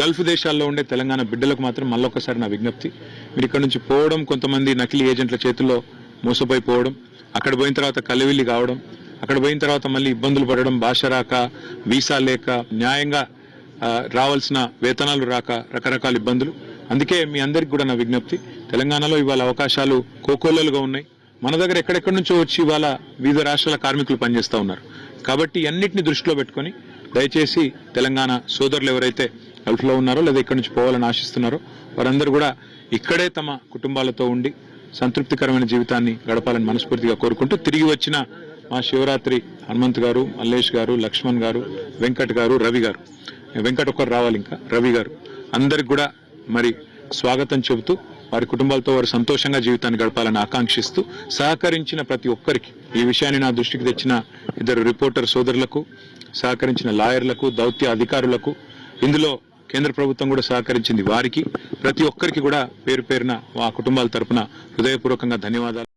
Gulf దేశాల్లో ఉండే తెలంగాణ బిడ్డలకు మాత్రం మళ్ళొకసారి నా విజ్ఞప్తి. మీరు ఇక్కడ నుంచి పోవడం కొంతమంది నకిలీ ఏజెంట్ల చేతుల్లో మోసపోయి పోవడం అక్కడ పోయిన తర్వాత కలివిల్లి కావడం అక్కడ పోయిన తర్వాత మళ్ళీ ఇబ్బందులు పడడం భాష రాక వీసా లేక న్యాయంగా రావాల్సిన వేతనాలు రాక రకరకాల ఇబ్బందులు. అందుకే మీ అందరికి కూడా నా విజ్ఞప్తి. తెలంగాణలో ఇవాళ అవకాశాలు కోకోలలుగా ఉన్నాయి. మన దగ్గర ఎక్కడెక్కడి నుంచో వచ్చి ఇవాళ వివిధ రాష్ట్రాల కార్మికులు పనిచేస్తూ ఉన్నారు. కాబట్టి అన్నిటిని దృష్టిలో పెట్టుకొని దయచేసి తెలంగాణ సోదరులు ఎవరైతే గల్ఫ్లో ఉన్నారో లేదా ఇక్కడి నుంచి పోవాలని ఆశిస్తున్నారో వారందరూ కూడా ఇక్కడే తమ కుటుంబాలతో ఉండి సంతృప్తికరమైన జీవితాన్ని గడపాలని మనస్ఫూర్తిగా కోరుకుంటూ తిరిగి వచ్చిన మా శివరాత్రి హనుమంత్ గారు మల్లేష్ గారు లక్ష్మణ్ గారు వెంకట్ గారు రవి గారు. వెంకట్ ఒక్కరు రావాలి ఇంకా రవి గారు. అందరికి కూడా మరి స్వాగతం చెబుతూ వారి కుటుంబాలతో వారు సంతోషంగా జీవితాన్ని గడపాలని ఆకాంక్షిస్తూ సహకరించిన ప్రతి ఒక్కరికి ఈ విషయాన్ని నా దృష్టికి తెచ్చిన ఇద్దరు రిపోర్టర్ సోదరులకు సహకరించిన లాయర్లకు దౌత్య అధికారులకు ఇందులో కేంద్ర ప్రభుత్వం కూడా సహకరించింది. వారికి ప్రతి ఒక్కరికి కూడా పేరు పేరున ఆ కుటుంబాల తరపున హృదయపూర్వకంగా ధన్యవాదాలు.